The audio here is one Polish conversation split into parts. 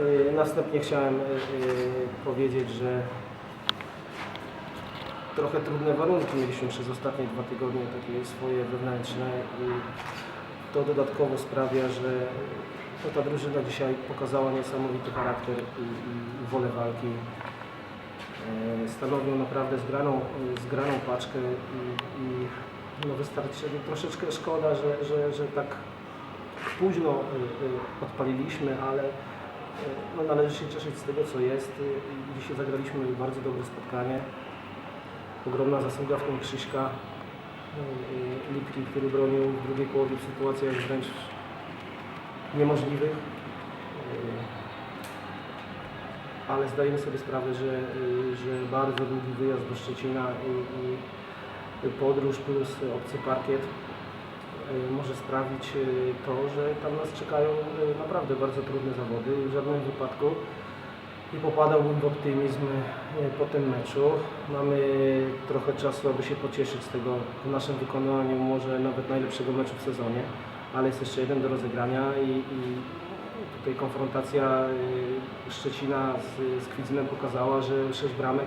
Y, Następnie chciałem y, y, powiedzieć, że trochę trudne warunki mieliśmy przez ostatnie dwa tygodnie, takie swoje wewnętrzne. To dodatkowo sprawia, że no, ta drużyna dzisiaj pokazała niesamowity charakter i, wolę walki. Stanowią naprawdę zgraną, zgraną paczkę i, i no wystarczy, troszeczkę szkoda, że, że, że tak późno odpaliliśmy, ale no, należy się cieszyć z tego, co jest. Y, Dzisiaj zagraliśmy bardzo dobre spotkanie. Ogromna zasługa w tym Krzyśka y, y, Lipki, który bronił w drugiej połowie w sytuacjach wręcz niemożliwych. Y, Ale zdajemy sobie sprawę, że, że bardzo długi wyjazd do Szczecina i, i podróż plus obcy parkiet może sprawić y, to, że tam nas czekają y, naprawdę bardzo trudne zawody. W żadnym wypadku nie popadałbym w optymizm y, po tym meczu. Mamy trochę czasu, aby się pocieszyć z tego w naszym wykonaniu może nawet najlepszego meczu w sezonie, ale jest jeszcze jeden do rozegrania i, i tutaj konfrontacja y, Szczecina z, z Kwidzynem pokazała, że 6 bramek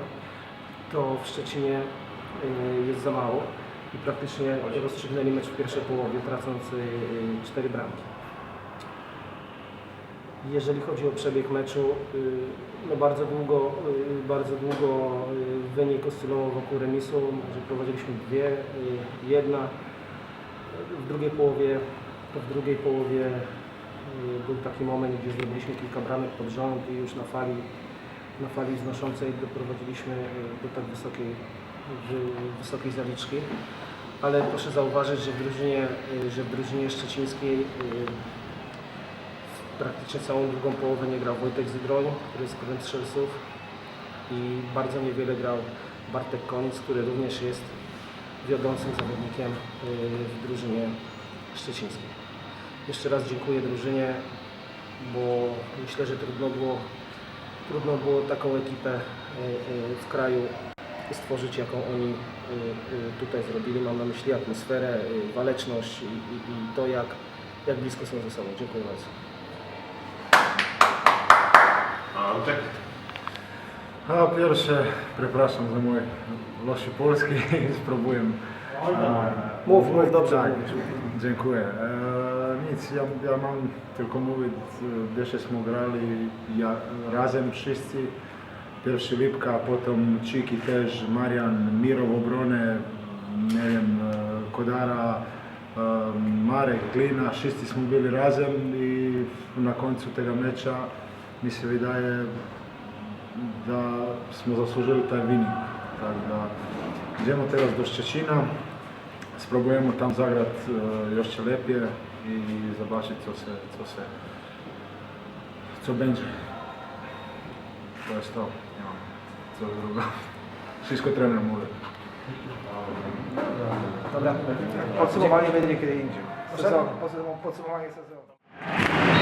to w Szczecinie y, jest za mało i praktycznie rozstrzygnęli mecz w pierwszej połowie, tracąc 4 bramki. Jeżeli chodzi o przebieg meczu, y, no bardzo długo, y, bardzo długo y, wynik oscylował wokół remisu, że prowadziliśmy dwie, y, jedna. W drugiej połowie, w drugiej połowie y, był taki moment, gdzie zrobiliśmy kilka bramek pod rząd i już na fali, na fali wznoszącej doprowadziliśmy y, do tak wysokiej, wy- wysokiej zaliczki. Ale proszę zauważyć, że w drużynie, y, że w drużynie szczecińskiej y, praktycznie całą drugą połowę nie grał Wojtek Zydroń, który jest królem strzelców i bardzo niewiele grał Bartek Konic, który również jest wiodącym zawodnikiem w drużynie szczecińskiej. Jeszcze raz dziękuję drużynie, bo myślę, że trudno było, trudno było taką ekipę y, y, w kraju stworzyć, jaką oni y, tutaj zrobili. Mam na myśli atmosferę, waleczność i, i, i to, jak, jak blisko są ze sobą. Dziękuję bardzo. A Antek? A pierwsze, przepraszam za mój loszy polski, spróbuję. A, Mów, mów, dobrze Tak, dziękuję. więc ja, ja mam tylko mówić, żeśmy grali ja, razem wszyscy. Pierwszy Lipka, potem Čiki też, Marijan, Mirov Obrone, nie wiem, e, Kodara, e, Marek, Glina, šesti smo bili razem i na końcu tego mecza mi się wydaje, da, je, da smo zaslužili taj vinik. Tako da, idemo teraz do Szczecina, spróbujemy tam zagrać e, jeszcze lepiej. I zobaczyć co się, co się, co będzie. To jest to, nie mam co drugiego. Wszystko trener mówi. Dobra, podsumowanie będzie kiedy indziej. Sezon, podsumowanie sezonu.